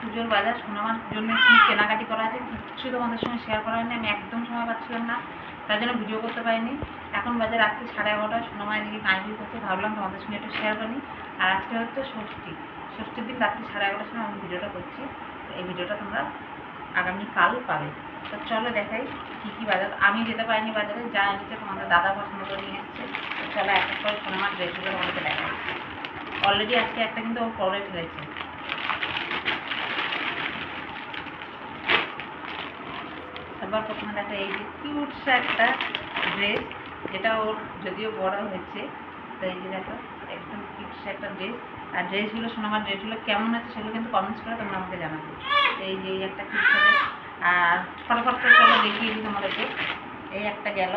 পুজোর বাজার, সোনামার জন্য কি কেনাকাটি করা আছে। কিচ্ছু তোমাদের সঙ্গে শেয়ার করা হয়নি, আমি একদম সময় পাচ্ছিলাম না, তার জন্য ভিডিও করতে পারিনি। এখন বাজে রাত্রি সাড়ে এগারোটা সোনামা এদিকে কাঁচি করতে ভাবলাম তোমাদের সঙ্গে একটু শেয়ার করি। আর আজকে হচ্ছে ষষ্ঠী। ষষ্ঠীর দিন রাত্রি সাড়ে এগারোটার সময় আমি ভিডিওটা করছি এই ভিডিওটা তোমরা আগামীকাল পাবে। তো চলো দেখাই কী কী বাজার, আমি যেতে পারিনি বাজারে, যা এনেছে তোমাদের দাদা পছন্দ করে নিয়ে এসছে। চলো এক এক করে সোনামার ড্রেসগুলো তোমাদেরকে দেখাই। অলরেডি আজকে একটা কিন্তু ও পরে ফেলেছে। সবার প্রথমে দেখা এই যে কিউটসা একটা ড্রেস যেটা ওর যদিও বড় হয়েছে, তো এই যে দেখো, একদম কিউটসা একটা ড্রেস আর ড্রেসগুলো শোনো, আমার ড্রেসগুলো কেমন আছে সেগুলো কিন্তু কমেন্টস করে তোমরা আমাকে জানাবে। এই যে এই একটা কিউটসা আর ফটোফট করে চলো, দেখিয়ে দিই তোমাদেরকে। এই একটা গেল।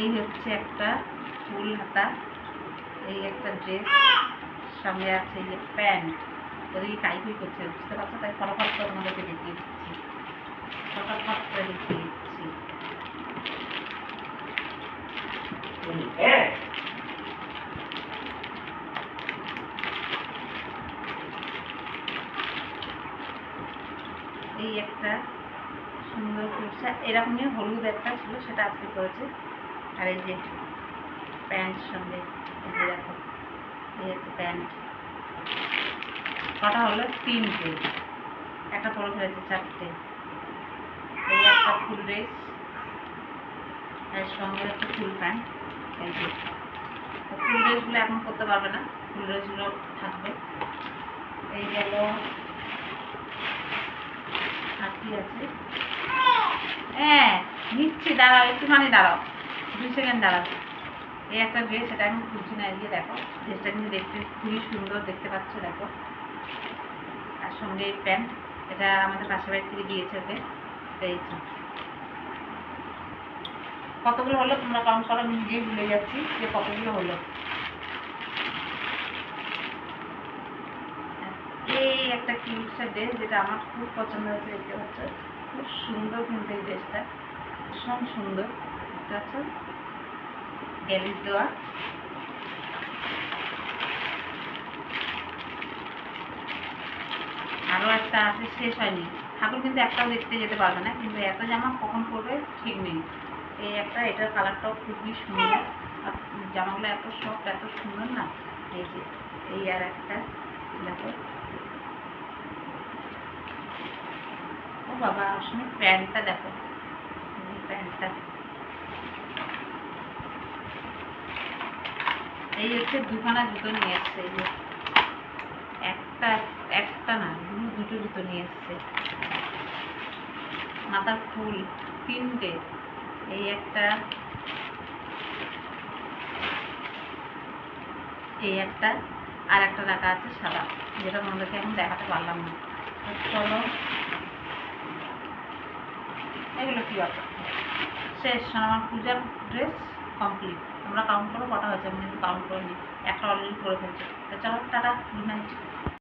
এই হচ্ছে একটা ফুল হাতা। এই একটা ড্রেস সঙ্গে আছে এই যে প্যান্ট। ওদিকে কাইকুই করছে বুঝতে পারছ? তাই ফটাফট করে তোমাদেরকে দেখিয়ে দিচ্ছি। ফটাফট করে দেখিয়ে দিচ্ছি। এই একটা সুন্দর কুর্সা এরকমই হলুদ একটা ছিল সেটা আজকে করেছে আর এই যে প্যান্ট সঙ্গে দেখো। প্যান্ট কটা হলো তিনটে। একটা পরে ফেলেছে চারটে। এই একটা ফুল ড্রেস এর সঙ্গে হচ্ছে ফুল প্যান্ট ফুল ড্রেসগুলো এখন করতে পারবে না, ফুল ড্রেসগুলো থাকবে। এই গেল আর আছে। হ্যাঁ নিচ্ছি, দাঁড়াও, একটুখানি দাঁড়াও। দুই সেকেন্ড দাঁড়াও। এই একটা ড্রেস এটা আমি খুঁজছি না যে দেখো ড্রেসটা কিন্তু দেখতে খুবই সুন্দর, দেখতে পাচ্ছ, দেখো। আর সঙ্গে প্যান্ট, এটা আমাদের পাশের বাড়ি থেকে দিয়েছে ওকে পেয়েছি কতগুলো হলো তোমরা কাউন্ট করো আমি নিজেই ভুলে যাচ্ছি যে কতগুলো হলো। এই একটা কিউটসা ড্রেস যেটা আমার খুব পছন্দ হয়েছে, দেখতে পাচ্ছ? খুব সুন্দর কিন্তু এই ড্রেসটা ভীষণ সুন্দর, দেখতে পাচ্ছ? গ্যালিস দেওয়া। আরও একটা আছে, শেষ হয়নি। ঠাকুর কিন্তু একটাও দেখতে যেতে পারবে না, কিন্তু এত জামা কখন পরবে ঠিক নেই। এই একটা, এটার কালারটাও খুবই সুন্দর। আর জামাগুলো এত সফট এত সুন্দর না। এই যে, এই আর একটা, দেখো। ও বাবা, আসলে প্যান্টটা দেখো। প্যান্টটা। এই হচ্ছে দুখানা জুতো নিয়ে এসছে এই যে একটা একটা না, দুটো দুটো জুতো নিয়ে এসছে মাথার ফুল, তিনটে, এই একটা এই একটা, আর একটা রাখা আছে সাদা, যেটা তোমাদেরকে এখন দেখাতে পারলাম না। চলো, এগুলো কি ব্যাপার? শেষ আমার পূজার ড্রেস কমপ্লিট আমরা কাউন্ট করব কটা হয়েছে, আমি কিন্তু কাউন্ট করিনি, একটা অলরেডি করে ফেলছি। তো চলো টাটা গুড নাইট